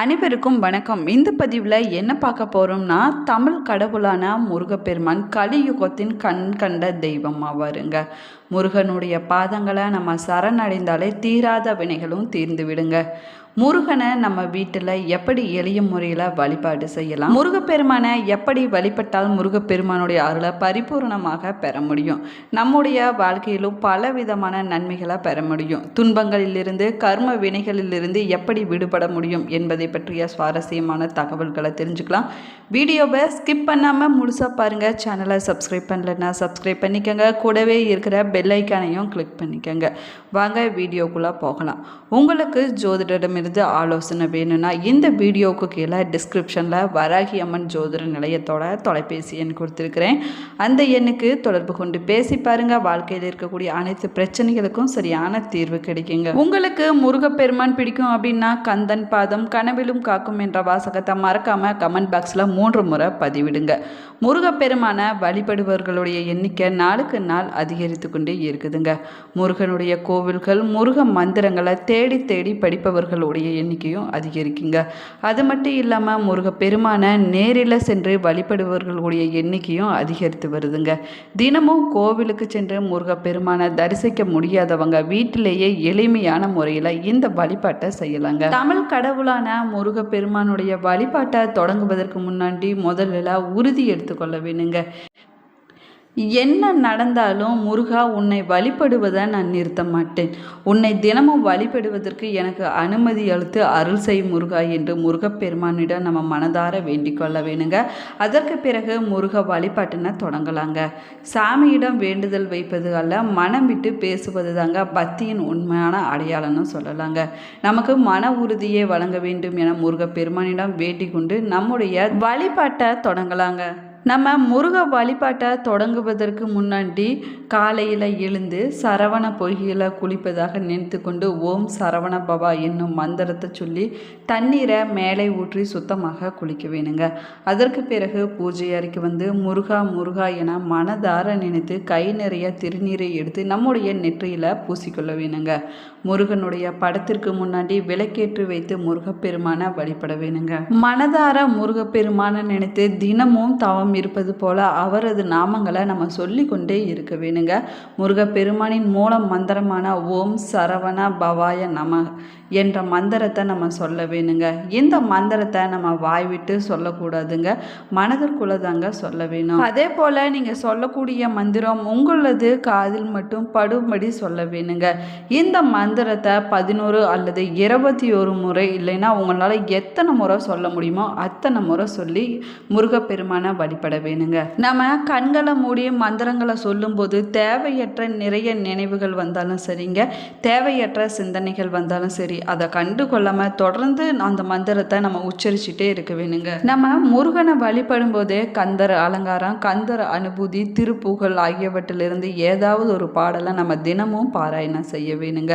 அனைவருக்கும் வணக்கம். இந்த பதிவில் என்ன பார்க்க போகிறோம்னா தமிழ் கடவுளான முருகப்பெருமான் கலியுகத்தின் கண் கண்ட தெய்வம் ஆவாருங்க முருகனுடைய பாதங்களை நம்ம சரணடைந்தாலே தீராத வினைகளும் தீர்ந்து விடுங்க. முருகனை நம்ம வீட்டில் எப்படி எளிய முறையில் வழிபாடு செய்யலாம்? முருகப்பெருமானை எப்படி வழிபட்டால் முருகப்பெருமானுடைய அருளை பரிபூர்ணமாக பெற முடியும்? நம்முடைய வாழ்க்கையிலும் பல விதமான நன்மைகளை பெற முடியும். துன்பங்களிலிருந்து கர்ம வினைகளிலிருந்து எப்படி விடுபட முடியும் என்பதை பற்றிய சுவாரஸ்யமான தகவல்களை தெரிஞ்சுக்கலாம். வீடியோவை ஸ்கிப் பண்ணாமல் முழுசாக பாருங்கள் சேனலை சப்ஸ்கிரைப் பண்ணலன்னா சப்ஸ்கிரைப் பண்ணிக்கோங்க. கூடவே இருக்கிற பெல்லைக்கானையும் கிளிக் பண்ணிக்கோங்க. வாங்க வீடியோக்குள்ளே போகலாம். உங்களுக்கு ஜோதிடமிருந்து ஆலோசனை வேணும்னா இந்த வீடியோவுக்கு கீழே டிஸ்கிரிப்ஷனில் வராகி அம்மன் ஜோதிட நிலையத்தோட தொலைபேசி எண் கொடுத்துருக்குறேன். அந்த எண்ணுக்கு தொடர்பு கொண்டு பேசி பாருங்கள் வாழ்க்கையில் இருக்கக்கூடிய அனைத்து பிரச்சனைகளுக்கும் சரியான தீர்வு கிடைக்குங்க. உங்களுக்கு முருகப்பெருமான் பிடிக்கும் அப்படின்னா கந்தன் பாதம் கனவிலும் காக்கும் என்ற வாசகத்தை மறக்காமல் கமெண்ட் பாக்ஸில் மூன்று முறை பதிவிடுங்க. முருகப்பெருமான வழிபடுபவர்களுடைய எண்ணிக்கை நாளுக்கு நாள் அதிகரித்து கொண்டே இருக்குதுங்க. முருகனுடைய கோவில்கள் முருக மந்திரங்களை தேடி தேடி படிப்பவர்களுடைய எண்ணிக்கையும் அதிகரிக்குங்க. அது மட்டும் இல்லாமல் முருகப்பெருமான நேரில் சென்று வழிபடுபவர்களுடைய எண்ணிக்கையும் அதிகரித்து வருதுங்க. தினமும் கோவிலுக்கு சென்று முருகப்பெருமானை தரிசிக்க முடியாதவங்க வீட்டிலேயே எளிமையான முறையில் இந்த வழிபாட்டை செய்யலாங்க. தமிழ் கடவுளான முருகப்பெருமானுடைய வழிபாட்டை தொடங்குவதற்கு முன்னாடி முதல்ல உறுதி எடுத்துக்கொள்ள வேணுங்க. என்ன நடந்தாலும் முருகா உன்னை வழிபடுவதை நான் நிறுத்த மாட்டேன். உன்னை தினமும் வழிபடுவதற்கு எனக்கு அனுமதி அளித்து அருள் செய் முருகா என்று முருகப்பெருமானிடம் நம்ம மனதார வேண்டிக் கொள்ள வேணுங்க. அதற்கு பிறகு முருக வழிபாட்டினை தொடங்கலாங்க. சாமியிடம் வேண்டுதல் வைப்பது அல்ல மனம் விட்டு பேசுவது தாங்க பக்தியின் உண்மையான அடையாளம்னு சொல்லலாங்க. நமக்கு மன உறுதியை வழங்க வேண்டும் என முருகப்பெருமானிடம் வேண்டிக் கொண்டு நம்முடைய வழிபாட்டை தொடங்கலாங்க. நம்ம முருக வழிபாட்டை தொடங்குவதற்கு முன்னாடி காலையில் எழுந்து சரவண பொய்கையில் குளிப்பதாக நினைத்து கொண்டு ஓம் சரவண பவா என்னும் மந்திரத்தை சொல்லி தண்ணீரை மேலே ஊற்றி சுத்தமாக குளிக்க வேணுங்க. அதற்கு பிறகு பூஜை அறைக்கு வந்து முருகா முருகா என மனதார நினைத்து கை நிறைய திருநீரை எடுத்து நம்முடைய நெற்றியில் பூசிக்கொள்ள வேணுங்க. முருகனுடைய படத்திற்கு முன்னாடி விளக்கேற்றி வைத்து முருகப்பெருமான வழிபட வேணுங்க. மனதார முருகப்பெருமான நினைத்து தினமும் தவம் இருப்பது போல அவரது நாமங்களை நம்ம சொல்லி கொண்டே இருக்க வேணுங்க. முருகப்பெருமானின் மூலம் மந்திரமான ஓம் சரவண பவாய நம என்ற மந்திரத்தை நம்ம சொல்ல வேணுங்க. இந்த மந்திரத்தை நம்ம வாய் விட்டு சொல்லக்கூடாதுங்க. மனதிற்குள்ள தாங்க சொல்ல வேணும். அதே போல் நீங்கள் சொல்லக்கூடிய மந்திரம் உங்களது காதில் மட்டும் படும்படி சொல்ல வேணுங்க. இந்த மந்திரத்தை பதினோரு அல்லது இருபத்தி ஒரு முறை இல்லைன்னா உங்களால் எத்தனை முறை சொல்ல முடியுமோ அத்தனை முறை சொல்லி முருகப்பெருமானை வழிபட வேணுங்க. நம்ம கண்களை மூடி மந்திரங்களை சொல்லும்போது தேவையற்ற நிறைய நினைவுகள் வந்தாலும் சரிங்க. தேவையற்ற சிந்தனைகள் வந்தாலும் சரி அதை கண்டு கொள்ளாமல் தொடர்ந்து அந்த மந்திரத்தை நம்ம உச்சரிச்சுட்டே இருக்க வேணுங்க. நம்ம முருகனை வழிபடும் போதே கந்தர் அலங்காரம் கந்தர் அனுபூதி திருப்புகழ் ஆகியவற்றிலிருந்து ஏதாவது ஒரு பாடலை நம்ம தினமும் பாராயணம் செய்ய வேணுங்க.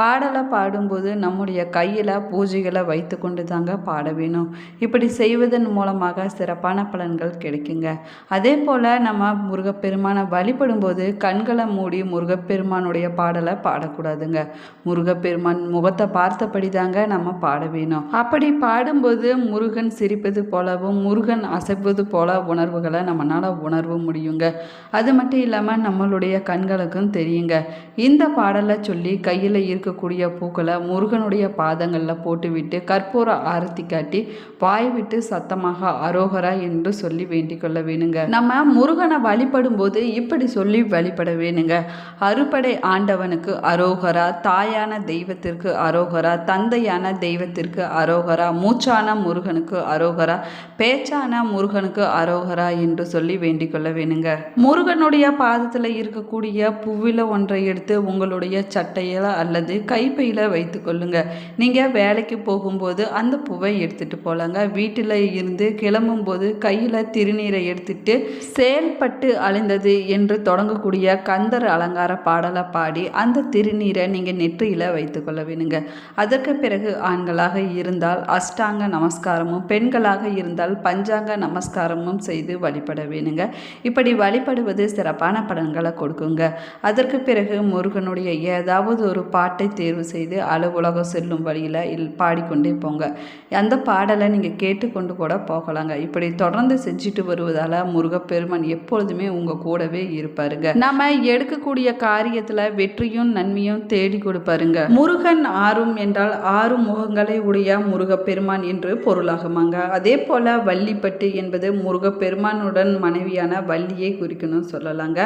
பாடலை பாடும்போது நம்முடைய கையில் பூஜைகளை வைத்து கொண்டு தாங்க பாட வேணும். இப்படி செய்வதன் மூலமாக சிறப்பான பலன்கள் கிடைக்குங்க. அதே போல் நம்ம முருகப்பெருமானை வழிபடும்போது கண்களை மூடி முருகப்பெருமானுடைய பாடலை பாடக்கூடாதுங்க. முருகப்பெருமான் முகத்தை பார்த்தபடி தாங்க நம்ம பாட வேணும். அப்படி பாடும்போது முருகன் சிரிப்பது போலவும் முருகன் அசைப்பது போல உணர்வுகளை நம்மளால் உணர்வு முடியுங்க. அது மட்டும் இல்லாமல் நம்மளுடைய கண்களுக்கும் தெரியுங்க. இந்த பாடலை சொல்லி கையில் இருக்கக்கூடிய பூக்களை முருகனுடைய பாதங்களில் போட்டுவிட்டு கற்பூர ஆரத்தி காட்டி வாய் விட்டு சத்தமாக அரோகரா என்று சொல்லி வேண்டிக் கொள்ள வேணுங்க. நம்ம முருகனை வழிபடும் போது இப்படி சொல்லி வழிபட வேணுங்க. அறுபடை ஆண்டவனுக்கு அரோகரா தாயான தெய்வத்திற்கு அரோகரா தந்தையான தெய்வத்திற்கு அரோகரா மூச்சான முருகனுக்கு அரோகரா பேச்சான முருகனுக்கு அரோகரா என்று சொல்லி வேண்டிக் கொள்ள வேணுங்க. முருகனுடைய பாதத்தில் இருக்கக்கூடிய புவில ஒன்றை எடுத்து உங்களுடைய சட்டையில அல்லது கைப்பையில் வைத்து கொள்ளுங்க. நீங்கள் வேலைக்கு போகும்போது அந்த பூவை எடுத்துகிட்டு போகலாங்க வீட்டில் இருந்து கிளம்பும்போது கையில் திருநீரை எடுத்துட்டு செயல்பட்டு அழிந்தது என்று தொடங்கக்கூடிய கந்தர் அலங்கார பாடலை பாடி அந்த திருநீரை நீங்கள் நெற்றியில் வைத்துக்கொள்ள வேணுங்க. அதற்கு பிறகு ஆண்களாக இருந்தால் அஷ்டாங்க நமஸ்காரமும் பெண்களாக இருந்தால் பஞ்சாங்க நமஸ்காரமும் செய்து வழிபட வேணுங்க. இப்படி வழிபடுவது சிறப்பான பலன்களை கொடுக்குங்க. அதற்கு பிறகு முருகனுடைய ஏதாவது ஒரு பாட்டை பாட்டை தேர்வு செய்து அலுவலகம் செல்லும் வழியில் இல் பாடிக்கொண்டே போங்க. அந்த பாடலை நீங்கள் கேட்டுக்கொண்டு கூட போகலாங்க. இப்படி தொடர்ந்து செஞ்சுட்டு வருவதால் முருகப்பெருமான் எப்பொழுதுமே உங்கள் கூடவே இருப்பாருங்க. நம்ம எடுக்கக்கூடிய காரியத்தில் வெற்றியும் நன்மையும் தேடி கொடுப்பாருங்க. முருகன் ஆறும் என்றால் ஆறு முகங்களை உடைய முருகப்பெருமான் என்று பொருளாகுமாங்க. அதே போல் வள்ளிப்பட்டு என்பது முருகப்பெருமானுடன் மனைவியான வள்ளியை குறிக்கணும்னு சொல்லலாங்க.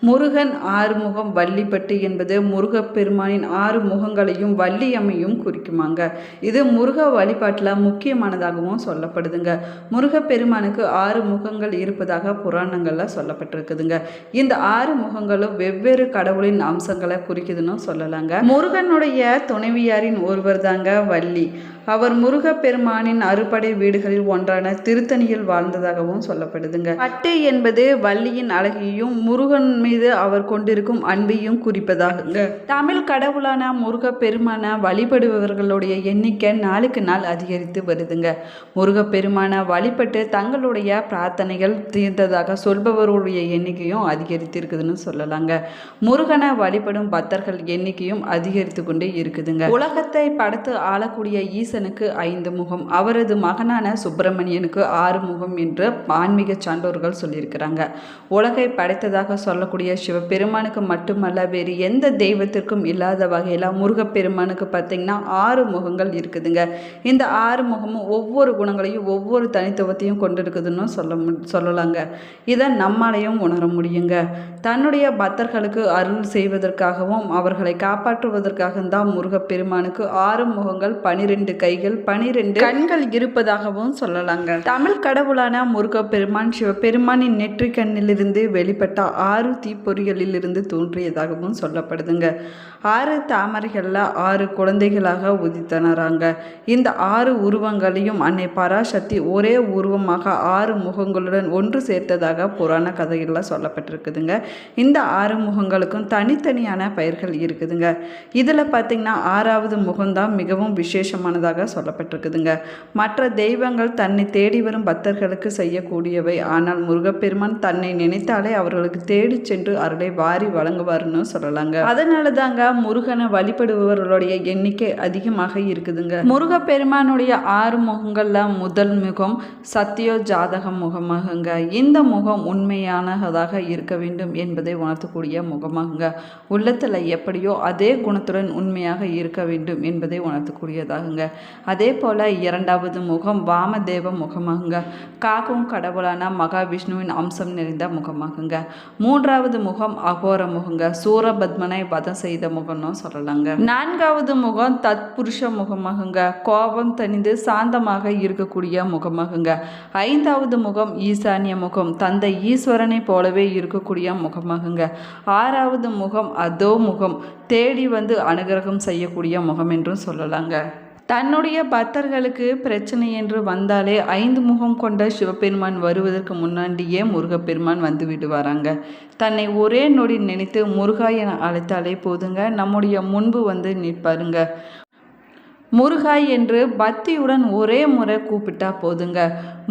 முருகன் ஆறுமுகம் வள்ளிப்பட்டு என்பது முருகப்பெருமானின் ஆறு முகங்களையும் வள்ளியம்மையும் குறிக்குமாங்க. இது முருக வழிபாட்டில் முக்கியமானதாகவும் சொல்லப்படுதுங்க. முருகப்பெருமானுக்கு ஆறு முகங்கள் இருப்பதாக புராணங்களில் சொல்லப்பட்டிருக்குதுங்க. இந்த ஆறு முகங்களும் வெவ்வேறு கடவுளின் அம்சங்களை குறிக்குதுன்னு சொல்லலாங்க. முருகனுடைய துணைவியாரின் ஒருவர் தாங்க வள்ளி. அவர் முருகப்பெருமானின் அறுபடை வீடுகளில் ஒன்றான திருத்தணியில் வாழ்ந்ததாகவும் சொல்லப்படுதுங்க. பட்டு என்பது வள்ளியின் அழகையும் முருகன் மீது அவர் கொண்டிருக்கும் அன்பையும் குறிப்பதாகுங்க. தமிழ் கடவுளான முருகப்பெருமான வழிபடுபவர்களுடைய எண்ணிக்கை நாளுக்கு நாள் அதிகரித்து வருதுங்க. முருகப்பெருமான வழிபட்டு தங்களுடைய பிரார்த்தனைகள் தீர்ந்ததாக சொல்பவர்களுடைய எண்ணிக்கையும் அதிகரித்து இருக்குதுன்னு சொல்லலாங்க. முருகனை வழிபடும் பக்தர்கள் எண்ணிக்கையும் அதிகரித்து கொண்டே இருக்குதுங்க. உலகத்தை படுத்து ஆளக்கூடிய ஈசனுக்கு ஐந்து முகம் அவரது மகனான சுப்பிரமணியனுக்கு ஆறு முகம் என்று ஆன்மீக சான்றோர்கள் சொல்லியிருக்கிறாங்க. உலகை படைத்ததாக சொல்லக்கூடிய சிவபெருமானுக்கு மட்டுமல்ல வேறு எந்த தெய்வத்திற்கும் இல்லாத வகையில் முருகப்பெருமானுக்கு பார்த்தீங்கன்னா ஆறு முகங்கள் இருக்குதுங்க. இந்த ஆறு முகமும் ஒவ்வொரு குணங்களையும் ஒவ்வொரு தனித்துவத்தையும் கொண்டிருக்குதுன்னு சொல்ல மு சொல்லலாங்க. இதை நம்மாலையும் உணர முடியுங்க. தன்னுடைய பக்தர்களுக்கு அருள் செய்வதற்காகவும் அவர்களை காப்பாற்றுவதற்காக தான் முருகப்பெருமானுக்கு ஆறு முகங்கள் பனிரெண்டு கைகள் பனிரெண்டு. கண்கள் இருப்பதாகவும் சொல்லலாங்க. தமிழ் கடவுளான முருகப்பெருமான் சிவபெருமானின் நெற்றி கண்ணிலிருந்து வெளிப்பட்ட ஆறு தீப்பொறிகளிலிருந்து தோன்றியதாகவும் சொல்லப்படுதுங்க. ஆறு தாமரைகளில் ஆறு குழந்தைகளாக உதித்தனராங்க. இந்த ஆறு உருவங்களையும் அன்னை பராசக்தி ஒரே உருவமாக ஆறு முகங்களுடன் ஒன்று சேர்த்ததாக புராண கதைகளில் சொல்லப்பட்டிருக்குதுங்க. இந்த ஆறு முகங்களுக்கும் தனித்தனியான பெயர்கள் இருக்குதுங்க. இதில் பார்த்திங்கன்னா ஆறாவது முகம்தான் மிகவும் விசேஷமானதாக சொல்லப்பட்டிருக்குதுங்க. மற்ற தெய்வங்கள் தன்னை தேடி வரும் பக்தர்களுக்கு செய்யக்கூடியவை. ஆனால் முருகப்பெருமான் தன்னை நினைத்தாலே அவர்களுக்கு தேடி சென்று அருளை வாரி வழங்குவார்னு சொல்லலாங்க. அதனால தாங்க முருகனை வழிபடுபவர்களுடைய எண்ணிக்கை அதிகமாக இருக்குதுங்க. முருகப்பெருமானுடைய ஆறு முகங்கள்ல முதல் முகம் சத்தியோ ஜாதக முகமாகுங்க. இந்த முகம் உண்மையானதாக இருக்க வேண்டும் என்பதை உணர்த்தக்கூடிய முகமாகுங்க. உள்ளத்தில் எப்படியோ அதே குணத்துடன் உண்மையாக இருக்க வேண்டும் என்பதை உணர்த்தக்கூடியதாகுங்க. அதே போல் இரண்டாவது முகம் வாமதேவ முகமாகுங்க. காக்கும் கடவுளான மகாவிஷ்ணுவின் அம்சம் நிறைந்த முகமாகுங்க. மூன்றாவது முகம் அகோர முகங்க. சூரபத்மனை வதம் செய்த முகம்னு சொல்லலாங்க. நான்காவது முகம் தத்புருஷ முகமாகுங்க. கோபம் தணிந்து சாந்தமாக இருக்கக்கூடிய முகமாகுங்க. ஐந்தாவது முகம் ஈசானிய முகம். தந்தை ஈஸ்வரனை போலவே இருக்கக்கூடிய முகமாகுங்க. ஆறாவது முகம் அதோ முகம். தேடி வந்து அனுகிரகம் செய்யக்கூடிய முகம் என்றும் சொல்லலாங்க. தன்னுடைய பக்தர்களுக்கு பிரச்சனை என்று வந்தாலே ஐந்து முகம் கொண்ட சிவபெருமான் வருவதற்கு முன்னாடியே முருகப்பெருமான் வந்து விடுவாராங்க. தன்னை ஒரே நொடி நினைத்து முருகா என அழைத்தாலே போதுங்க. நம்முடைய முன்பு வந்து நிற்பாருங்க. முருகாய் என்று பக்தியுடன் ஒரே முறை கூப்பிட்டா போதுங்க.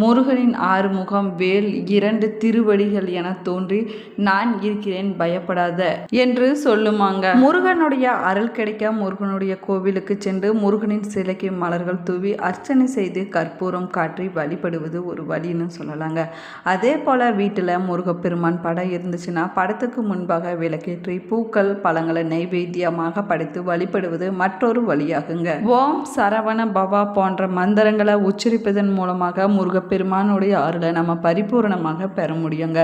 முருகனின் ஆறுமுகம் வேல் இரண்டு திருவடிகள் என தோன்றி நான் இருக்கிறேன் பயப்படாத என்று சொல்லுமாங்க. முருகனுடைய அருள் கிடைக்க முருகனுடைய கோவிலுக்கு சென்று முருகனின் சிலைக்கு மலர்கள் தூவி அர்ச்சனை செய்து கற்பூரம் காற்றி வழிபடுவது ஒரு வழின்னு சொல்லலாங்க. அதே போல் வீட்டில் முருகப்பெருமான் படம் இருந்துச்சுன்னா படத்துக்கு முன்பாக விளக்கேற்றி பூக்கள் பழங்களை நைவேத்தியமாக படைத்து வழிபடுவது மற்றொரு வழியாகுங்க. ஓம் சரவண பவா போன்ற மந்திரங்களை உச்சரிப்பதன் மூலமாக முருகப்பெருமானுடைய அருளை நம்ம பரிபூரணமாக பெற முடியுங்க.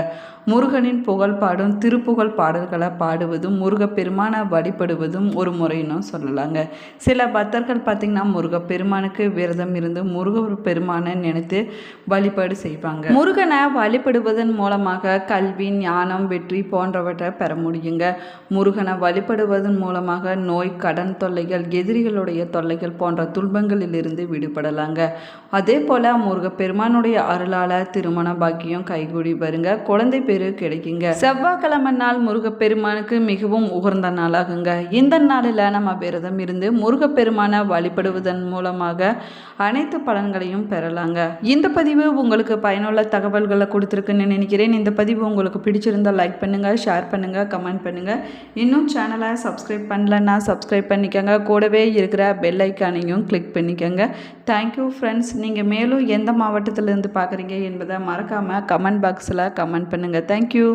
முருகனின் புகழ் பாடும் திருப்புகழ் பாடல்களை பாடுவதும் முருகப்பெருமானை வழிபடுவதும் ஒரு முறைன்னு சொல்லலாங்க. சில பக்தர்கள் பார்த்திங்கன்னா முருகப்பெருமானுக்கு விரதம் இருந்து முருக பெருமானை நினைத்து வழிபாடு செய்வாங்க. முருகனை வழிபடுவதன் மூலமாக கல்வி ஞானம் வெற்றி போன்றவற்றை பெற முடியுங்க. முருகனை வழிபடுவதன் மூலமாக நோய் கடன் தொல்லைகள் எதிரிகளுடைய தொல்லைகள் போன்ற துன்பங்களிலிருந்து விடுபடலாங்க. அதே போல் முருகப்பெருமானுடைய அருளால் திருமண பாக்கியம் கைகூடி வருங்க. குழந்தை பேரு கிடைக்குங்க. செவ்வாய்க்கிழமை நாள் முருகப்பெருமானுக்கு மிகவும் உகர்ந்த நாளாகுங்க. இந்த நாளில் நம்ம விரதம் இருந்து முருகப்பெருமானை வழிபடுவதன் மூலமாக அனைத்து பலன்களையும் பெறலாங்க. இந்த பதிவு உங்களுக்கு பயனுள்ள தகவல்களை கொடுத்துருக்குன்னு நினைக்கிறேன். இந்த பதிவு உங்களுக்கு பிடிச்சிருந்தா லைக் பண்ணுங்கள் ஷேர் பண்ணுங்கள் கமெண்ட் பண்ணுங்கள் இன்னும் சேனலை சப்ஸ்கிரைப் பண்ணலன்னா சப்ஸ்கிரைப் பண்ணிக்கோங்க. கூடவே இருக்கிற பெல் ஐக்கானையும் கிளிக் பண்ணிக்கோங்க. தேங்க்யூ ஃப்ரெண்ட்ஸ் நீங்கள் மேலும் எந்த மாவட்டத்திலேருந்து பார்க்குறீங்க என்பதை மறக்காமல் கமெண்ட் பாக்ஸில் கமெண்ட் பண்ணுங்கள் தேங்க்யூ